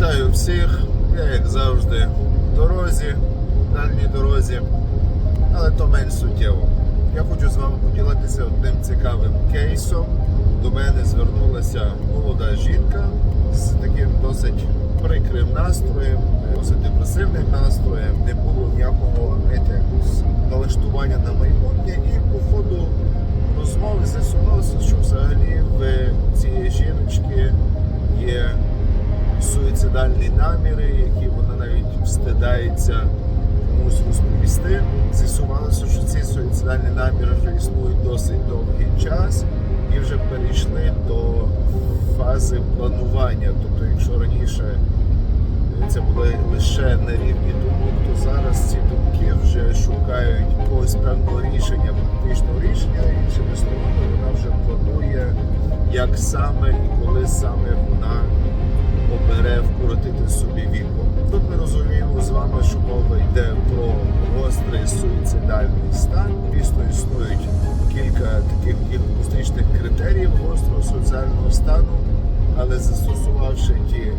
Вітаю всіх, я як завжди в дорозі, в дальній дорозі, але то менш суттєво. Я хочу з вами поділитися одним цікавим кейсом. До мене звернулася молода жінка з таким досить прикрим настроєм, досить депресивним настроєм. Не було ніякого знаєте, налаштування на майбутнє. І суїцидальні наміри, які вона навіть встидається комусь розповісти. З'ясувалося, що ці суїцидальні наміри вже існують досить довгий час і вже перейшли до фази планування. Тобто, якщо раніше це були лише на рівні думок, то зараз ці думки вже шукають якогось певного рішення, практичного рішення, іншими словами, вона вже планує, як саме і коли саме вона вкоротити собі віку. Тут ми розуміємо з вами, що мова йде про гострий суїцидальний стан. Звісно, існують кілька таких діагностичних критеріїв гострого суїцидального стану, але застосувавши ті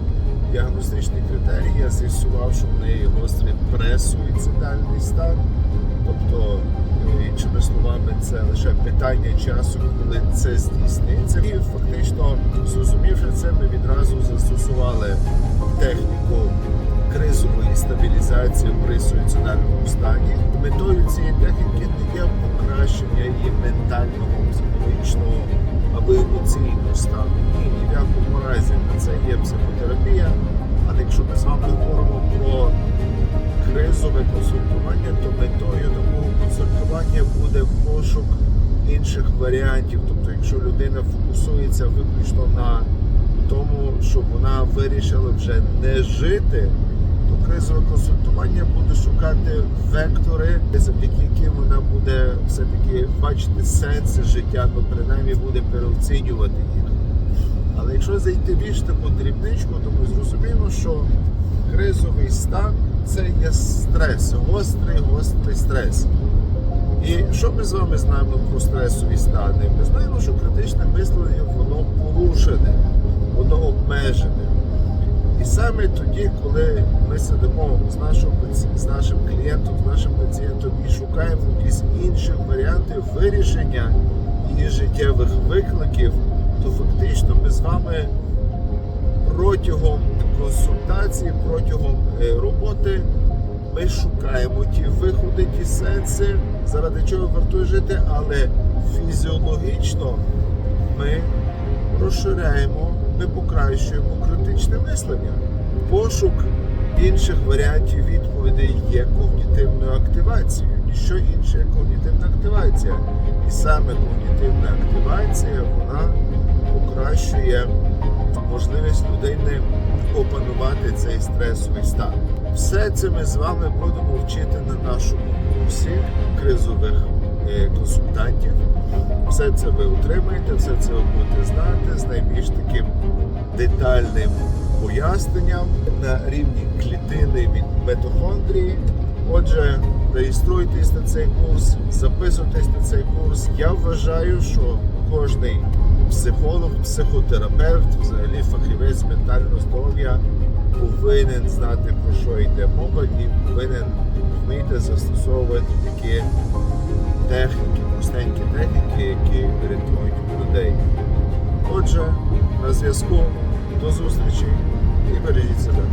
діагностичні критерії, я з'ясував, що в неї гострий пресуїцидальний стан. Тобто, е, іншими словами, це лише питання часу, коли це здійсниться. І фактично, зрозумівши це, ми відразу застосували техніку кризової стабілізації при суїцидальному стані. Метою цієї техніки не є покращення її ментального, психологічного або емоційного стану. Ні, ні в якому разі це є психотерапія. Але якщо ми з вами говоримо про кризове консультування, то метою такого консультування буде пошук інших варіантів. Тобто, якщо людина фокусується виключно на тому, щоб вона вирішила вже не жити, то кризове консультування буде шукати вектори, завдяки яким вона буде все-таки бачити сенси життя, ну принаймні буде переоцінювати їх. Але якщо зайти більш таку дрібничку, то ми зрозуміємо, що кризовий стан це є стрес, гострий, гострий стрес. І що ми з вами знаємо про стресові стани? Ми знаємо, що критичне мислення воно порушене, воно обмежене. І саме тоді, коли ми сидимо з, нашим, з нашим клієнтом, з нашим пацієнтом і шукаємо якісь інші варіанти вирішення її життєвих викликів, то фактично ми з вами протягом консультації, протягом е, роботи ми шукаємо ті виходи, ті сенси, заради чого вартує жити, але фізіологічно ми розширяємо, ми покращуємо критичне мислення. Пошук інших варіантів відповідей є когнітивною активацією. Ніщо інше як когнітивна активація. І саме когнітивна активація вона покращує можливість людини опанувати цей стресовий стан. Все це ми з вами будемо вчити на нашому курсі кризових е, консультантів. Все це ви отримаєте, все це ви будете знати з найбільш таким детальним поясненням на рівні клітини від митохондрії. Отже, реєструйтесь на цей курс, записуйтесь на цей курс. Я вважаю, що кожний психолог, психотерапевт, взагалі фахівець ментального здоров'я повинен знати про що йде мова і повинен вміти застосовувати такі техніки, простенькі техніки, які рятують людей. Отже, на зв'язку до зустрічі і бережіть себе.